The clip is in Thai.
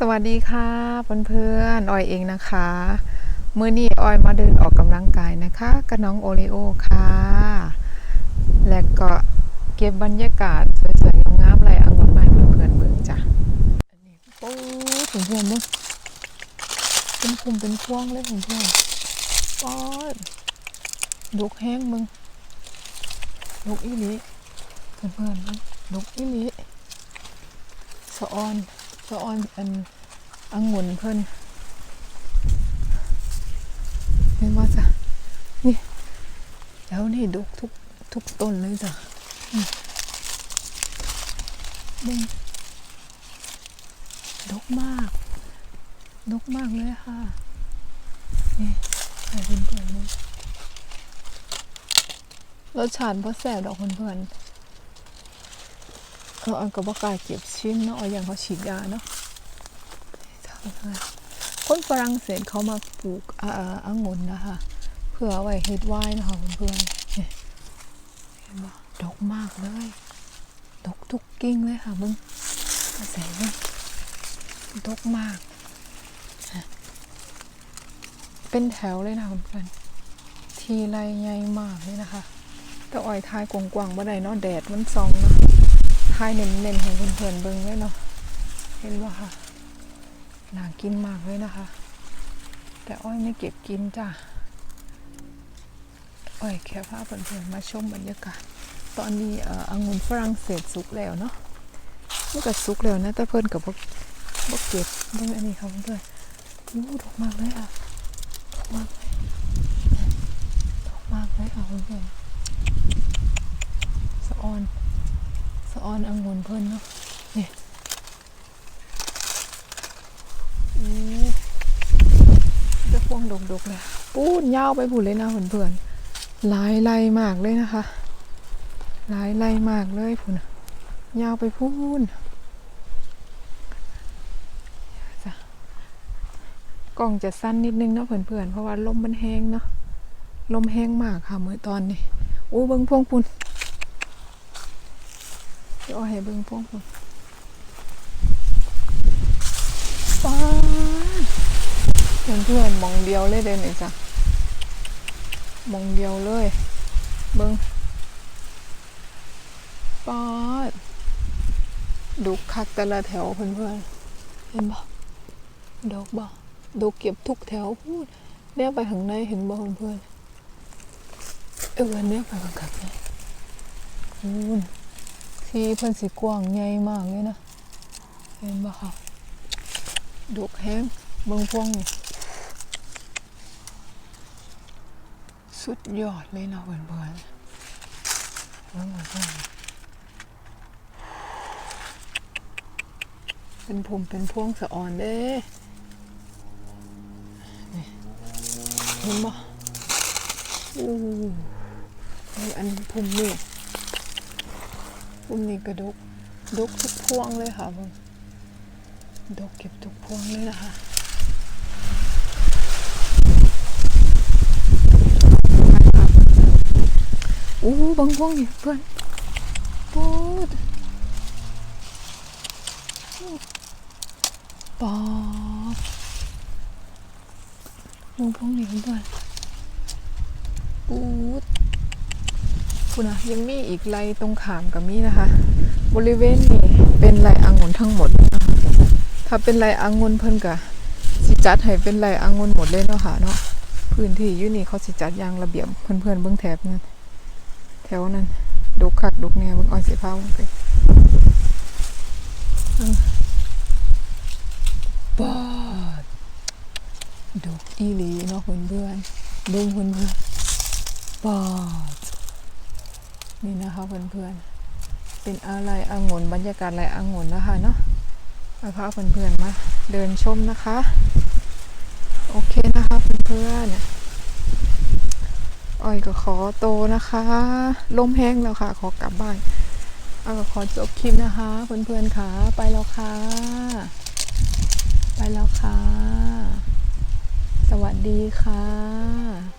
สวัสดีค่ะเพื่อนๆออยเองนะคะมื้อนี้ออยมาเดินออกกำลังกายนะคะกับน้องโอเลโอค่ะ และก็เก็บบรรยากาศสวยๆงามๆไรอังุ่นมาให้เพื่อนๆเบิ่งจ้ะอันนี้โอ้ถึงเพื่อนเบิ่งเป็นคุมเป็นพวงเลยถึงเพื่อนป๊อดดกแห้งมึงดกอีหลีเพื่อนๆเบิ่งดกอีหลีสะออน สะออนอันองุ่นเพิ่นเห็นว่าจ้ะนี่แล้วนี่ดกทุกทุกต้นเลยจ้ะอืมเบิ่งดกมาก ดกมากเลยค่ะนี่ใส่เป็นเพื่อนเลยรสชาติพอแซ่บดอกเพื่อนๆ อออันก็บอกล้าเก็บชิมเนาะอย่างเขาฉีดยาเนาะคนฝรั่งเศสเขามาปลูกอ่าองุ่นนะคะ เพื่ออาไว้เฮ็ดไวน์นะคะเพื่อนๆเห็นบ่ดกมากเลยดกทุกกิ่งเลยค่ะมึงกระแสมึงดกมาก เป็นแถวเลยนะเพื่อนๆทีไรใหญ่มากเลยนะคะ แต่อ้อยทายกว้างๆบ่ได้เนาะแดดมันส่องเนาะ ทายเน้นๆให้เพื่อนๆเบิ่งเลยเนาะเห็นว่าค่ะน่ากินมากเลยนะคะ แต่อ้อยไม่เก็บกินจ้ะอ้อยแค่พาเพื่อนๆมาชมบรรยากาศตอนนี้อ่อองุ่นฝรั่งเศสสุกแล้วเนาะมันก็สุกแล้วนะแต่เพื่อนกับพวกพวกเก็บเบิ่งอันนี้ค่ะเพื่อนๆอู้ดอกมากเลยอะดอกมากเลยดอกมากเลยค่ะเพื่อนๆสะออน ออนองุ่นเพิ่นเนาะนี่อู้จะพวงดกๆเลยปูนยาวไปผุนเลยนะเพื่อนๆหลายไล่มากเลยนะคะหลายไล่มากเลยผุนน่ะยาวไปพูนจ้ะกล้องจะสั้นนิดนึงเนาะเพื่อนๆเพราะว่าลมมันแห้งเนาะลมแห้งมากค่ะเมื่อตอนนี้อู้เบิ้งพวงปุ่น เดี๋ยวเอให้เบิ่งพวกคุณป้าเพื่อนเพื่อนมองเดียวเลยเดินเลยจ้ะมองเดียวเลย เบิ่งป้าดูคักแต่ละแถวเพื่อนเพื่อนเห็นบ่ดอกบ่ดอกเก็บทุกแถวพูดเนี่ยไปข้างในเห็นบ่เพื่อนเพื่อนเออเนี่ยไปข้างกับนี่คุณ ทีเพิ่นสีกว้างใหญ่มากเลยนะ เห็นบ่ค่ะดกแห้งเบิ่งพวงนี่สุดยอดเลยนะเพื่อนๆเบิ่งเพื่อนเป็นภูมิเป็นพวงสะอ่อนเด้นี่เห็นบ่อู้อันภูมินี่ ปุ่มนี้กระดกดกทุกพวงเลยค่ะเบิ่งดกเก็บทุกพวงเลยนะคะอู้บางพวงนี่เพื่อนปูดปอบบางพวงนี่เพื่อนปูด คุณนะยังมีอีกไรตรงขามกับมีนะคะ บริเวณนี้เป็นไรองุ่นทั้งหมด ถ้าเป็นไรองุ่นเพิ่นกะสิจัดให้เป็นไรองุ่นหมดเลยเนาะค่ะเนาะพื้นที่อยู่นี่เขาสิจัดอย่างระเบียบเพื่อนๆเบื้องแถบนั้นแถวนั้นดกคักดกแน่เบื้องอ้อยสีฟ้าลงไปอืมปอดดกอีหลีเนาะเพื่อนๆเบิ่งเพื่อนๆปอด นี่นะคะเพื่อนๆ เป็นอะไรองุ่นบรรยากาศอะไรองุ่นนะคะเนาะมาพาเพื่อนๆมาเดินชมนะคะ โอเคนะคะเพื่อนๆอ้อยก็ขอโตนะคะ ลมแห้งแล้วค่ะ ขอกลับบ้านอ้อยก็ขอจบคลิปนะคะเพื่อนๆค่ะไปแล้วค่ะ ไปแล้วค่ะ สวัสดีค่ะ